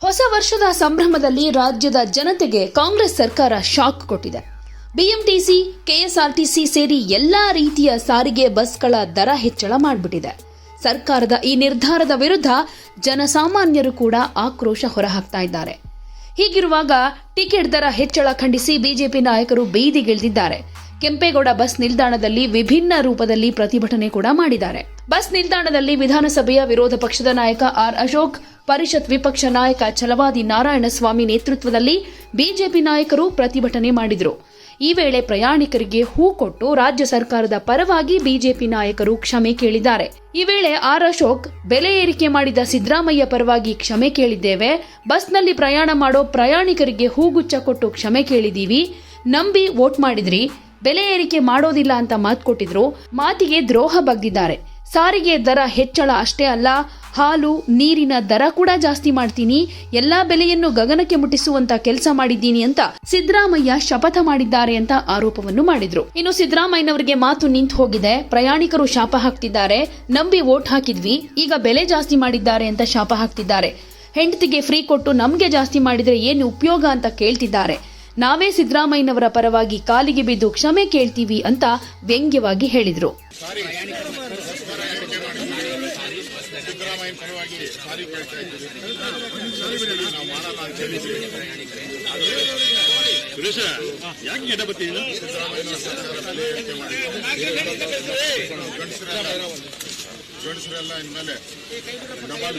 ಹೊಸ ವರ್ಷದ ಸಂಭ್ರಮದಲ್ಲಿ ರಾಜ್ಯದ ಜನತೆಗೆ ಕಾಂಗ್ರೆಸ್ ಸರ್ಕಾರ ಶಾಕ್ ಕೊಟ್ಟಿದೆ. ಬಿಎಂಟಿಸಿ, ಕೆಎಸ್ಆರ್ಟಿಸಿ ಸೇರಿ ಎಲ್ಲಾ ರೀತಿಯ ಸಾರಿಗೆ ಬಸ್ಗಳ ದರ ಹೆಚ್ಚಳ ಮಾಡಿಬಿಟ್ಟಿದೆ. ಸರ್ಕಾರದ ಈ ನಿರ್ಧಾರದ ವಿರುದ್ಧ ಜನಸಾಮಾನ್ಯರು ಕೂಡ ಆಕ್ರೋಶ ಹೊರಹಾಕ್ತಾ ಇದ್ದಾರೆ. ಹೀಗಿರುವಾಗ ಟಿಕೆಟ್ ದರ ಹೆಚ್ಚಳ ಖಂಡಿಸಿ ಬಿಜೆಪಿ ನಾಯಕರು ಬೀದಿಗಿಳಿದಿದ್ದಾರೆ. ಕೆಂಪೇಗೌಡ ಬಸ್ ನಿಲ್ದಾಣದಲ್ಲಿ ವಿಭಿನ್ನ ರೂಪದಲ್ಲಿ ಪ್ರತಿಭಟನೆ ಕೂಡ ಮಾಡಿದ್ದಾರೆ. ಬಸ್ ನಿಲ್ದಾಣದಲ್ಲಿ ವಿಧಾನಸಭೆಯ ವಿರೋಧ ಪಕ್ಷದ ನಾಯಕ ಆರ್ ಅಶೋಕ್, ಪರಿಷತ್ ವಿಪಕ್ಷ ನಾಯಕ ಛಲವಾದಿ ನಾರಾಯಣಸ್ವಾಮಿ ನೇತೃತ್ವದಲ್ಲಿ ಬಿಜೆಪಿ ನಾಯಕರು ಪ್ರತಿಭಟನೆ ಮಾಡಿದರು. ಈ ವೇಳೆ ಪ್ರಯಾಣಿಕರಿಗೆ ಹೂ ಕೊಟ್ಟು ರಾಜ್ಯ ಸರ್ಕಾರದ ಪರವಾಗಿ ಬಿಜೆಪಿ ನಾಯಕರು ಕ್ಷಮೆ ಕೇಳಿದ್ದಾರೆ. ಈ ವೇಳೆ ಆರ್ ಅಶೋಕ್, ಬೆಲೆ ಏರಿಕೆ ಮಾಡಿದ ಸಿದ್ದರಾಮಯ್ಯ ಪರವಾಗಿ ಕ್ಷಮೆ ಕೇಳಿದ್ದೇವೆ, ಬಸ್ನಲ್ಲಿ ಪ್ರಯಾಣ ಮಾಡೋ ಪ್ರಯಾಣಿಕರಿಗೆ ಹೂಗುಚ್ಚ ಕೊಟ್ಟು ಕ್ಷಮೆ ಕೇಳಿದೀವಿ, ನಂಬಿ ವೋಟ್ ಮಾಡಿದ್ರಿ ಬೆಲೆ ಏರಿಕೆ ಮಾಡೋದಿಲ್ಲ ಅಂತ ಮಾತು ಕೊಟ್ಟಿದ್ರು. ಮಾತಿಗೆ ದ್ರೋಹ ಬಗ್ದಿದ್ದಾರೆ ಸಾರಿಗೆ ದರ ಹೆಚ್ಚಳ ಅಷ್ಟೇ ಅಲ್ಲ, ಹಾಲು, ನೀರಿನ ದರ ಕೂಡ ಜಾಸ್ತಿ ಮಾಡ್ತೀನಿ, ಎಲ್ಲಾ ಬೆಲೆಯನ್ನು ಗಗನಕ್ಕೆ ಮುಟ್ಟಿಸುವಂತ ಕೆಲಸ ಮಾಡಿದ್ದೀನಿ ಅಂತ ಸಿದ್ದರಾಮಯ್ಯ ಶಪಥ ಮಾಡಿದ್ದಾರೆ ಅಂತ ಆರೋಪವನ್ನು ಮಾಡಿದ್ರು. ಇನ್ನು ಸಿದ್ದರಾಮಯ್ಯನವರಿಗೆ ಮಾತು ನಿಂತು ಹೋಗಿದೆ. ಪ್ರಯಾಣಿಕರು ಶಾಪ ಹಾಕ್ತಿದ್ದಾರೆ. ನಂಬಿ ವೋಟ್ ಹಾಕಿದ್ವಿ. ಈಗ ಬೆಲೆ ಜಾಸ್ತಿ ಮಾಡಿದ್ದಾರೆ ಅಂತ ಶಾಪ ಹಾಕ್ತಿದ್ದಾರೆ. ಹೆಂಡತಿಗೆ ಫ್ರೀ ಕೊಟ್ಟು ನಮ್ಗೆ ಜಾಸ್ತಿ ಮಾಡಿದ್ರೆ ಏನು ಉಪಯೋಗ ಅಂತ ಕೇಳ್ತಿದ್ದಾರೆ. ನಾವೇ ಸಿದ್ದರಾಮಯ್ಯನವರ ಪರವಾಗಿ ಕಾಲಿಗೆ ಬಿದ್ದು ಕ್ಷಮೆ ಕೇಳ್ತೀವಿ ಅಂತ ವ್ಯಂಗ್ಯವಾಗಿ ಹೇಳಿದರು. ಗಂಡಸರೆಲ್ಲ ಇನ್ಮೇಲೆ. ಡಬಲ್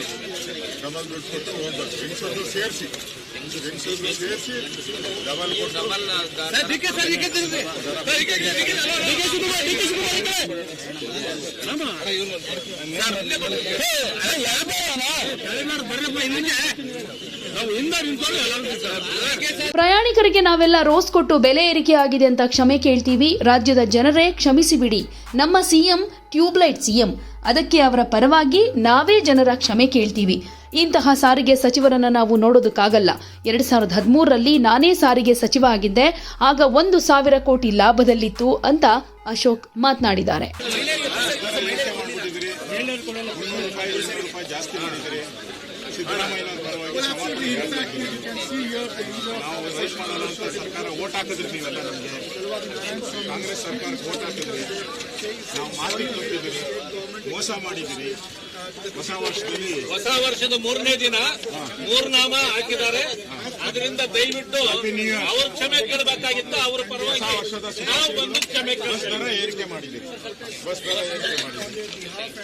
ಡಬಲ್ ದುಡ್ಡು ಕೊಟ್ಟು ಹೋಗ್ಬೇಕು. ಹೆಂಗಸರು ಸೇರಿಸಿ. ಹೆಂಗಸರು ಸೇರಿಸಿ ಡಬಲ್ ಕೊಟ್ಟು ಪ್ರಯಾಣಿಕರಿಗೆ ನಾವೆಲ್ಲ ರೋಸ್ ಕೊಟ್ಟು ಬೆಲೆ ಏರಿಕೆ ಆಗಿದೆ ಅಂತ ಕ್ಷಮೆ ಕೇಳ್ತೀವಿ. ರಾಜ್ಯದ ಜನರೇ ಕ್ಷಮಿಸಿಬಿಡಿ. ನಮ್ಮ ಸಿಎಂ ಟ್ಯೂಬ್ಲೈಟ್ ಸಿಎಂ ಅದಕ್ಕೆ ಅವರ ಪರವಾಗಿ ನಾವೇ ಜನರ ಕ್ಷಮೆ ಕೇಳ್ತೀವಿ. ಇಂತಹ ಸಾರಿಗೆ ಸಚಿವರನ್ನ ನಾವು ನೋಡೋದಕ್ಕಾಗಲ್ಲ. ಎರಡ್ ಸಾವಿರದ ಹದಿಮೂರರಲ್ಲಿ ನಾನೇ ಸಾರಿಗೆ ಸಚಿವ ಆಗಿದ್ದೆ. ಆಗ ಒಂದು ಸಾವಿರ ಕೋಟಿ ಲಾಭದಲ್ಲಿತ್ತು ಅಂತ ಅಶೋಕ್ ಮಾತನಾಡಿದ್ದಾರೆ. ಜಾಸ್ತಿ ಮಾಡಿದರೆ ಸಿದ್ದರಾಮಯ್ಯನವರ ಪರವಾಗಿ ಸಮಾಧಾನ ಹೇಳ್ತಾ ಇದ್ದೀವಿ. ನಾವು ಸರ್ಕಾರ ಓಟ್ ಹಾಕಿದ್ರಿ ನೀವೆಲ್ಲ ನಮಗೆ. ಕಾಂಗ್ರೆಸ್ ಸರ್ಕಾರಕ್ಕೆ ಓಟ್ ಹಾಕಿದ್ರಿ. ನಾವು ಮಾತಿಗೆ ಮೋಸ ಮಾಡಿದ್ದೀರಿ. ಹೊಸ ವರ್ಷದಲ್ಲಿ ಹೊಸ ವರ್ಷದ ಮೂರನೇ ದಿನ ಮೂರ್ನಾಮ ಹಾಕಿದ್ದಾರೆ. ಅದರಿಂದ ದಯವಿಟ್ಟು ಅವರು ಅವ್ರ ಕ್ಷಮೆ ಕೇಳಬೇಕಾಗಿತ್ತು ಅವ್ರ ಪರವಾಗಿ ನಾವು ಬಂದು ಕ್ಷಮೆ ಕೇಳಿ ಕೇಳ್ತೇವೆ. ದರ ಏರಿಕೆ ಮಾಡಿದ್ದೀರಿ ಬಸ್ ದರ ಏರಿಕೆ ಮಾಡಿದ್ದೀರಿ